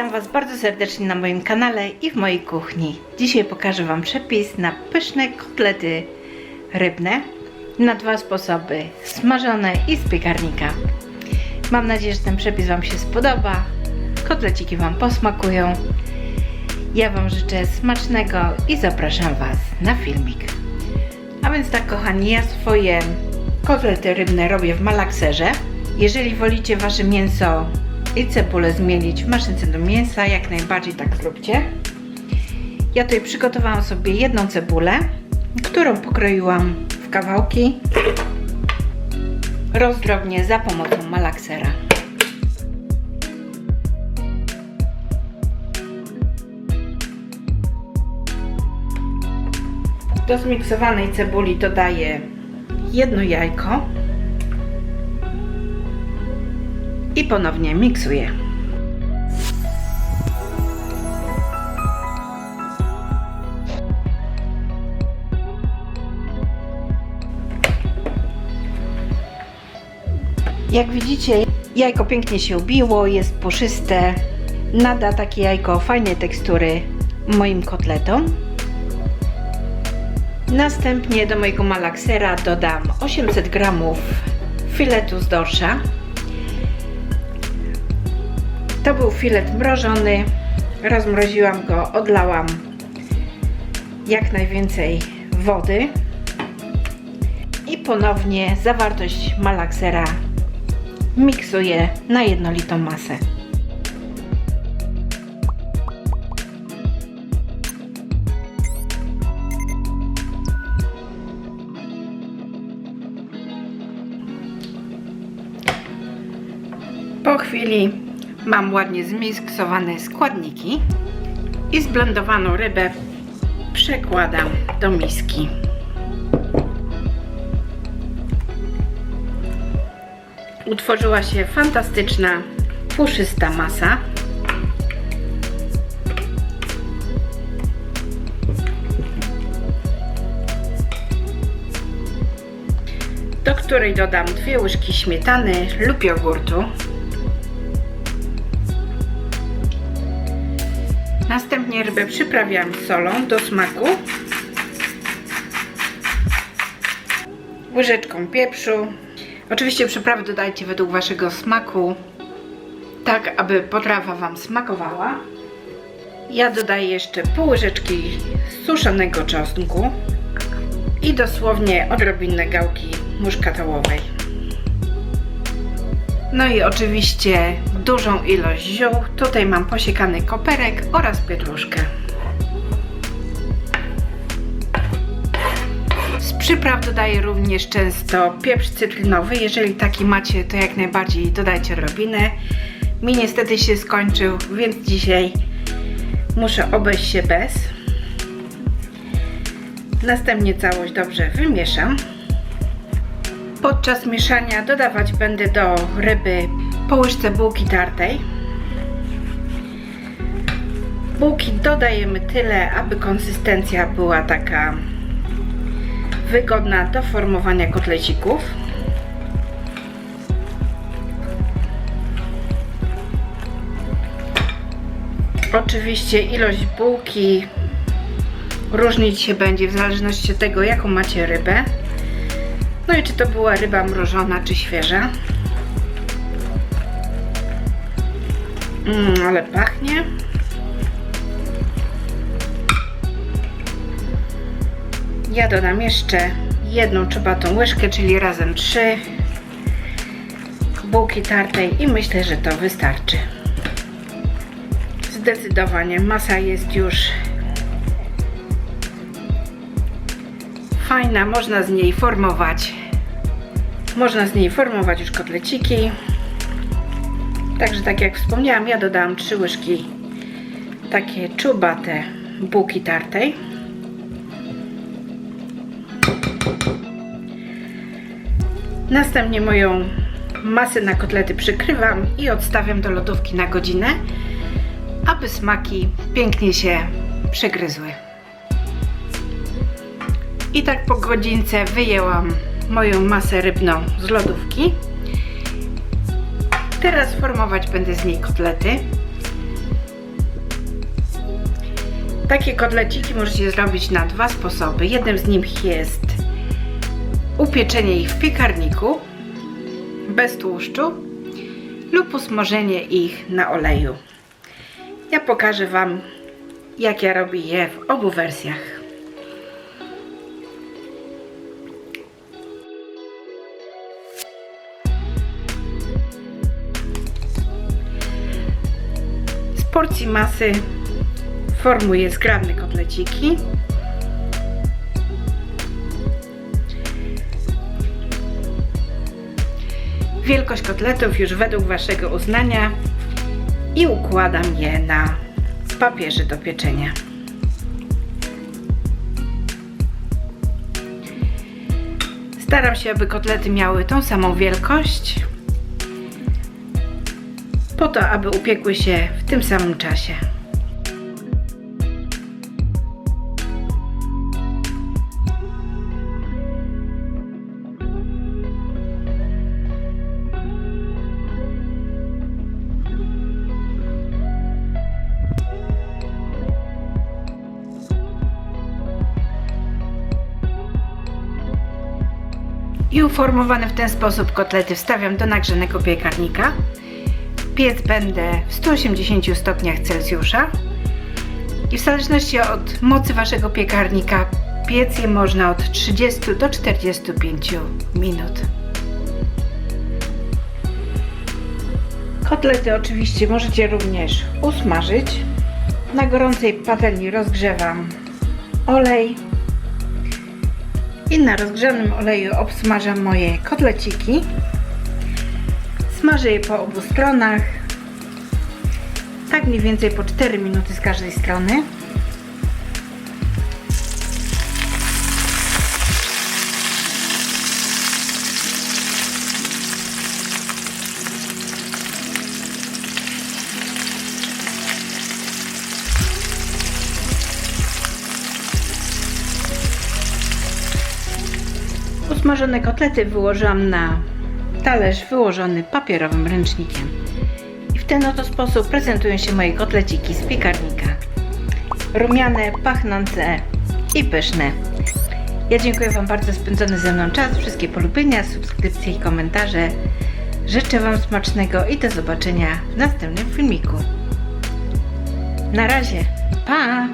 Witam Was bardzo serdecznie na moim kanale i w mojej kuchni. Dzisiaj pokażę Wam przepis na pyszne kotlety rybne na dwa sposoby: smażone i z piekarnika. Mam nadzieję, że ten przepis Wam się spodoba. Kotleciki Wam posmakują. Ja Wam życzę smacznego i zapraszam Was na filmik. A więc tak, kochani, ja swoje kotlety rybne robię w malakserze. Jeżeli wolicie Wasze mięso i cebulę zmielić w maszynce do mięsa, jak najbardziej tak zróbcie. Ja tutaj przygotowałam sobie jedną cebulę, którą pokroiłam w kawałki rozdrobnie za pomocą malaksera. Do zmiksowanej cebuli dodaję jedno jajko i ponownie miksuję. Jak widzicie, jajko pięknie się ubiło, jest puszyste. Nada takie jajko fajnej tekstury moim kotletom. Następnie do mojego malaksera dodam 800 g filetu z dorsza. To był filet mrożony. Rozmroziłam go, odlałam jak najwięcej wody i ponownie zawartość malaksera miksuję na jednolitą masę. Po chwili mam ładnie zmiksowane składniki i zblendowaną rybę przekładam do miski. Utworzyła się fantastyczna, puszysta masa. Do której dodam dwie łyżki śmietany lub jogurtu. Następnie rybę przyprawiam solą do smaku. Łyżeczką pieprzu. Oczywiście przyprawy dodajcie według waszego smaku, tak aby potrawa wam smakowała. Ja dodaję jeszcze pół łyżeczki suszonego czosnku i dosłownie odrobinę gałki muszkatołowej. No i oczywiście dużą ilość ziół. Tutaj mam posiekany koperek oraz pietruszkę. Z przypraw dodaję również często pieprz cytrynowy. Jeżeli taki macie, to jak najbardziej dodajcie robinę. Mi niestety się skończył, więc dzisiaj muszę obejść się bez. Następnie całość dobrze wymieszam. Podczas mieszania dodawać będę do ryby po łyżce bułki tartej. Bułki dodajemy tyle, aby konsystencja była taka wygodna do formowania kotlecików. Oczywiście ilość bułki różnić się będzie w zależności od tego, jaką macie rybę. No i czy to była ryba mrożona, czy świeża. Mmm, ale pachnie. Ja dodam jeszcze jedną czubatą łyżkę, czyli razem trzy bułki tartej i myślę, że to wystarczy. Zdecydowanie masa jest już fajna, można z niej formować można z niej formować już kotleciki także tak jak wspomniałam ja dodałam 3 łyżki takie czubate bułki tartej następnie moją masę na kotlety przykrywam i odstawiam do lodówki na godzinę aby smaki pięknie się przegryzły i tak po godzince wyjęłam moją masę rybną z lodówki. Teraz formować będę z niej kotlety. Takie kotleciki możecie zrobić na dwa sposoby. Jednym z nich jest upieczenie ich w piekarniku bez tłuszczu lub usmażenie ich na oleju. Ja pokażę Wam, jak ja robię je w obu wersjach. Porcji masy formuję zgrabne kotleciki. Wielkość kotletów już według Waszego uznania i układam je na papierze do pieczenia. Staram się, aby kotlety miały tą samą wielkość, po to, aby upiekły się w tym samym czasie. I uformowane w ten sposób kotlety wstawiam do nagrzanego piekarnika. Piec będę w 180 stopniach Celsjusza. I w zależności od mocy Waszego piekarnika piec je można od 30 do 45 minut. Kotlety oczywiście możecie również usmażyć. Na gorącej patelni rozgrzewam olej i na rozgrzanym oleju obsmażam moje kotleciki. Smażę je po obu stronach. Tak mniej więcej po 4 minuty z każdej strony. Usmażone kotlety wyłożyłam na talerz wyłożony papierowym ręcznikiem. I w ten oto sposób prezentują się moje kotleciki z piekarnika. Rumiane, pachnące i pyszne. Ja dziękuję Wam bardzo za spędzony ze mną czas, wszystkie polubienia, subskrypcje i komentarze. Życzę Wam smacznego i do zobaczenia w następnym filmiku. Na razie, pa!